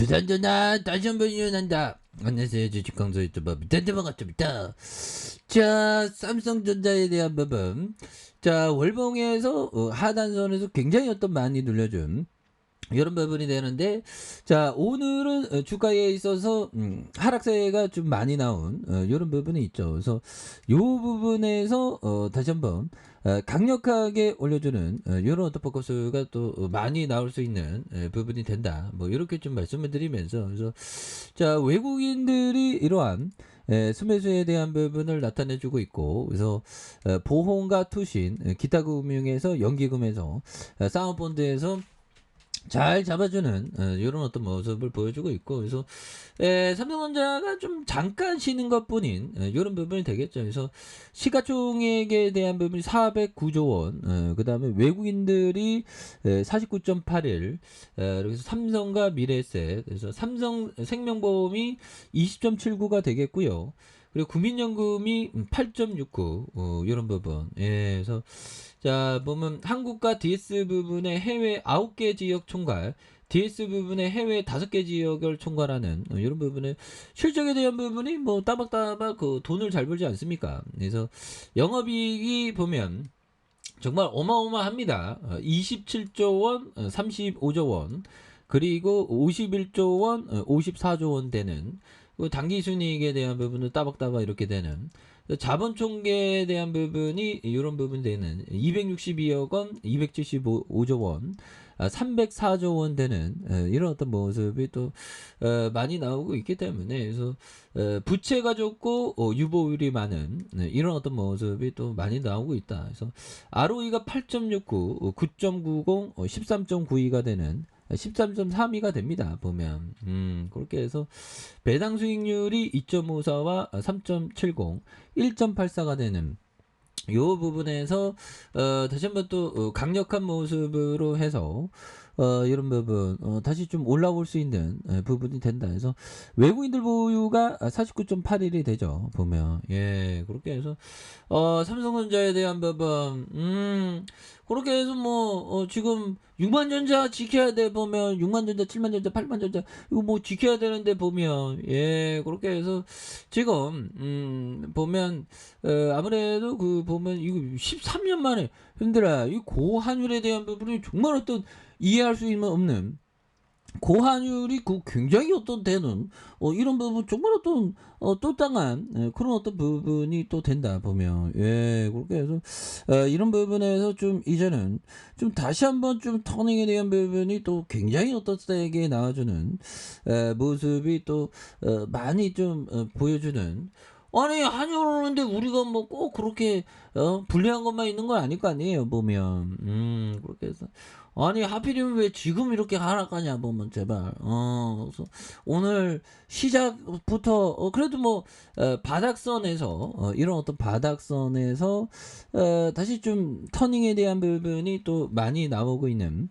두산전화 다시 한 번 일어난다. 안녕하세요. 주식강사 유튜버 미탄대 반갑습니다. 자, 삼성전자에 대한 부분. 자, 월봉에서 어, 하단선에서 굉장히 어떤 많이 눌려준 이런 부분이 되는데 자 오늘은 어, 주가에 있어서 음, 하락세가 좀 많이 나온 어, 이런 부분이 있죠. 그래서 이 부분에서 어, 다시 한번 어, 강력하게 올려주는 어, 이런 어떤 포커스가 또 어, 많이 나올 수 있는 에, 부분이 된다. 뭐 이렇게 좀 말씀을 드리면서 그래서 자 외국인들이 이러한 에, 수매수에 대한 부분을 나타내주고 있고 그래서 어, 보험과 투신, 에, 기타 금융에서 연기금에서 어, 사모펀드에서 잘 잡아주는 어, 이런 어떤 모습을 보여주고 있고 그래서 에, 삼성전자가 좀 잠깐 쉬는 것뿐인 어, 이런 부분이 되겠죠. 그래서 시가총액에 대한 부분이 409조 원, 어, 그 다음에 외국인들이 49.81, 그래서 삼성과 미래에셋, 그래서 삼성 생명보험이 20.79가 되겠고요. 그리고 국민연금이 8.69 어, 이런 부분. 예, 그래서 자 보면 한국과 DS 부분의 해외 9개 지역 총괄, DS 부분의 해외 5개 지역을 총괄하는 어, 이런 부분은 실적에 대한 부분이 뭐 따박따박 그 돈을 잘 벌지 않습니까? 그래서 영업이익이 보면 정말 어마어마합니다. 어, 27조 원, 어, 35조 원, 그리고 51조 원, 어, 54조 원 되는 그 단기 순이익에 대한 부분은 따박따박 이렇게 되는 자본 총계에 대한 부분이 이런 부분 되는 262억 원, 275조 원, 304조 원 되는 어, 이런 어떤 모습이 또 어, 많이 나오고 있기 때문에 그래서 어, 부채가 적고 유보율이 많은 네, 이런 어떤 모습이 또 많이 나오고 있다. 그래서 ROE가 8.69, 9.90, 13.92가 되는 13.32가 됩니다. 보면 음, 그렇게 해서 배당 수익률이 2.54와 3.70, 1.84가 되는 요 부분에서 어, 다시 한번 또 어, 강력한 모습으로 해서 어, 이런 부분 어, 다시 좀 올라올 수 있는 에, 부분이 된다. 해서 외국인들 보유가 49.81이 되죠. 보면 예 그렇게 해서 어, 삼성전자에 대한 부분 음 그렇게 해서 뭐 어, 지금 6만전자 지켜야 돼 보면 6만전자, 7만전자, 8만전자 이거 뭐 지켜야 되는데 보면 예 그렇게 해서 지금 음 보면 어, 아무래도 그 보면 이거 13년 만에 흔들어 이 고환율에 대한 부분이 정말 어떤 이해할 수 있는 없는 고환율이 그 굉장히 어떤 되는 어 이런 부분 정말 어떤 어 또땅한 예, 그런 어떤 부분이 또 된다 보면 예 그렇게 해서 어, 이런 부분에서 좀 이제는 좀 다시 한번 좀 터닝에 대한 부분이 또 굉장히 어떤 세게 나와주는 에, 모습이 또 어, 많이 좀 어, 보여주는 아니 한일 오는데 우리가 뭐 꼭 그렇게 어 불리한 것만 있는 건 아닐 거 아니에요 보면. 음 그렇게 해서. 아니 하필이면 왜 지금 이렇게 하락하냐 보면 제발. 어 그래서 오늘 시작부터 어, 그래도 뭐 어, 바닥선에서 어, 이런 어떤 바닥선에서 어, 다시 좀 터닝에 대한 부분이 또 많이 나오고 있는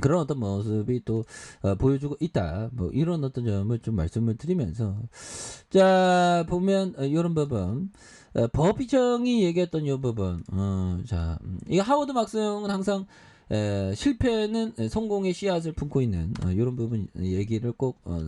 그런 어떤 모습이 또 어, 보여주고 있다. 뭐 이런 어떤 점을 좀 말씀을 드리면서 자 보면 어, 이런 부분 어, 법비청이 얘기했던 이 부분 어, 자 음, 이 하워드 막스형은 항상 에, 실패는 성공의 씨앗을 품고 있는 어, 이런 부분 얘기를 꼭 어,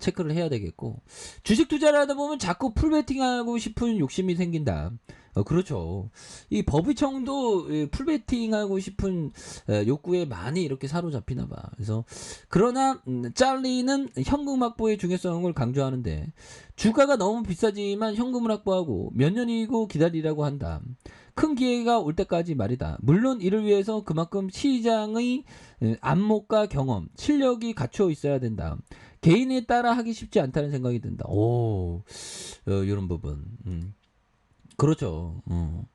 체크를 해야 되겠고 주식 투자를 하다 보면 자꾸 풀베팅하고 싶은 욕심이 생긴다. 어, 그렇죠. 이 법의청도 풀베팅하고 싶은 에, 욕구에 많이 이렇게 사로잡히나 봐. 그래서 그러나 음, 짤리는 현금 확보의 중요성을 강조하는데 주가가 너무 비싸지만 현금을 확보하고 몇 년이고 기다리라고 한다. 큰 기회가 올 때까지 말이다. 물론 이를 위해서 그만큼 시장의 안목과 경험, 실력이 갖춰 있어야 된다. 개인에 따라 하기 쉽지 않다는 생각이 든다. 오, 어, 이런 부분. 음. 그렇죠. 어.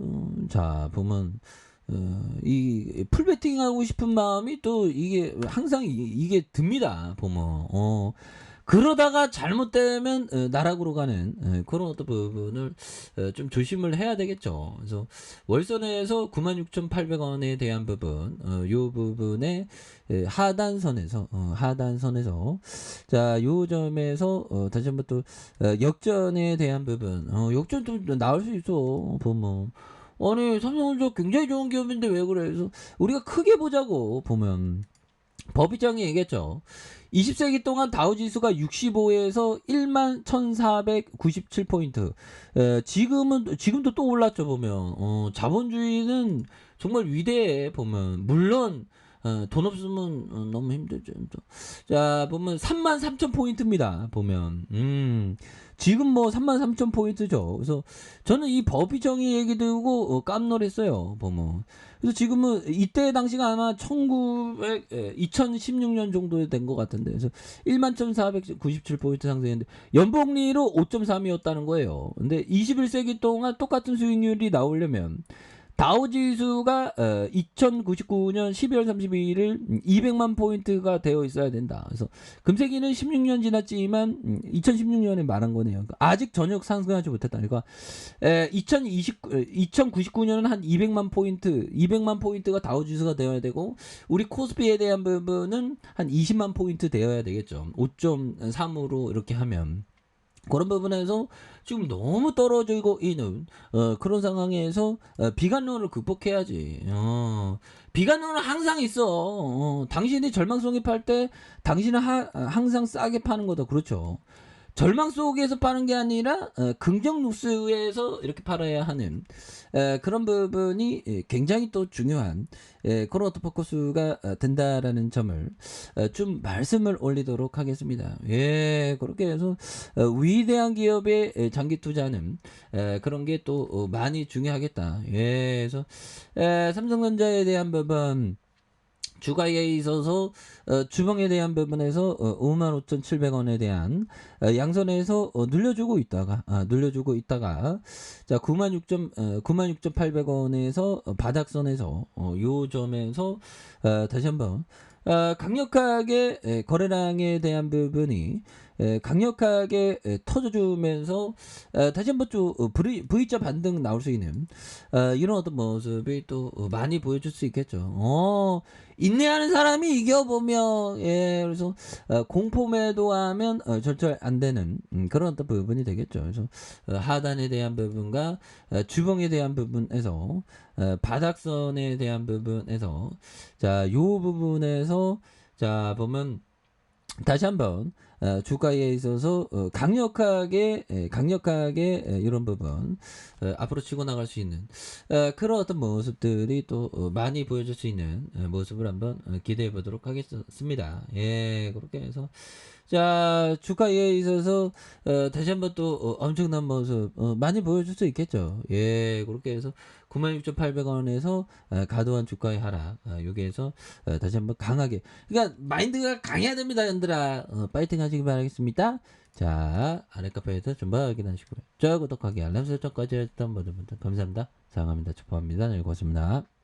어, 자, 보면, 어, 이, 풀베팅 하고 싶은 마음이 또 이게 항상 이, 이게 듭니다. 보면, 어. 그러다가 잘못되면 어, 나락으로 가는 어, 그런 어떤 부분을 어, 좀 조심을 해야 되겠죠. 그래서 월선에서 96,800원에 대한 부분, 부분에 에, 하단선에서 어, 하단선에서 자, 요 점에서 어, 다시 한번 또 어, 역전에 대한 부분, 어, 역전 도 나올 수 있어. 보면 아니 삼성전자 굉장히 좋은 기업인데 왜 그래? 그래서 우리가 크게 보자고 보면. 법의장이 얘기했죠. 20세기 동안 다우지수가 65에서 1만 1,497포인트. 에, 지금은 지금도 또 올랐죠 보면. 어, 자본주의는 정말 위대해 보면. 물론 어, 돈 없으면 어, 너무 힘들죠. 또. 자 보면 3만 3천 포인트입니다. 보면 음 지금 뭐 3만 3천 포인트죠. 그래서 저는 이 법의정의 얘기 들고 어, 깜놀했어요. 보면 그래서 지금은 이때 당시가 아마 1900 예, 2016년 정도 된것 같은데 그래서 1만 1,497 포인트 상승했는데 연봉리로 5.3이었다는 거예요. 근데 21세기 동안 똑같은 수익률이 나오려면 다우지수가 어, 2099년 12월 32일 200만 포인트가 되어 있어야 된다. 그래서 금세기는 16년 지났지만 음, 2016년에 말한 거네요. 아직 전혀 상승하지 못했다니까. 에, 2020 2099년은 한 200만 포인트, 200만 포인트가 다우지수가 되어야 되고 우리 코스피에 대한 부분은 한 20만 포인트 되어야 되겠죠. 5.3으로 이렇게 하면 그런 부분에서 지금 너무 떨어지고 있는 어, 그런 상황에서 어, 비관론을 극복해야지. 어, 비관론은 항상 있어. 어, 당신이 절망성에 팔때 당신은 하, 항상 싸게 파는 거다. 그렇죠. 절망 속에서 파는 게 아니라 어, 긍정 뉴스에서 이렇게 팔아야 하는 에, 그런 부분이 예, 굉장히 또 중요한 예, 그런 어떤 포커스가 어, 된다라는 점을 어, 좀 말씀을 올리도록 하겠습니다. 예, 그렇게 해서 어, 위대한 기업의 에, 장기 투자는 에, 그런 게 또 많이 중요하겠다. 예, 그래서 에, 삼성전자에 대한 부분 주가에 있어서 어, 주봉에 대한 부분에서 어, 55,700원에 대한 어, 양선에서 어, 늘려주고 있다가 아, 늘려주고 있다가 자 96,000 어, 96,800원에서 어, 바닥선에서 어, 요 점에서 어, 다시 한번 어, 강력하게 에, 거래량에 대한 부분이 에, 강력하게 에, 터져주면서 어, 다시 한번 좀 어, V, V자 반등 나올 수 있는 어, 이런 어떤 모습이 또 어, 많이 보여줄 수 있겠죠. 어, 인내하는 사람이 이겨보면 예 그래서 어, 공포 매도하면 어, 절절 안 되는 음, 그런 어떤 부분이 되겠죠. 그래서 어, 하단에 대한 부분과 어, 주봉에 대한 부분에서 어, 바닥선에 대한 부분에서 자요 부분에서 자 보면 다시 한번 어, 주가에 있어서 어, 강력하게 에, 강력하게 에, 이런 부분 어, 앞으로 치고 나갈 수 있는 어, 그런 어떤 모습들이 또 어, 많이 보여줄 수 있는 어, 모습을 한번 어, 기대해 보도록 하겠습니다. 예, 그렇게 해서 자 주가에 있어서 어, 다시 한번 또 어, 엄청난 모습 어, 많이 보여줄 수 있겠죠. 예, 그렇게 해서 96,800원에서 어, 가도한 주가의 하락 어, 여기에서 어, 다시 한번 강하게 그러니까 마인드가 강해야 됩니다, 연들아. 어, 파이팅 하 시기 바라겠습니다. 자, 아래 카페에서 좀 확인하시고요. 좋아요, 구독하기, 알람 설정까지 했던 모든 분들 감사합니다. 사랑합니다. 축복합니다. 네, 고맙습니다.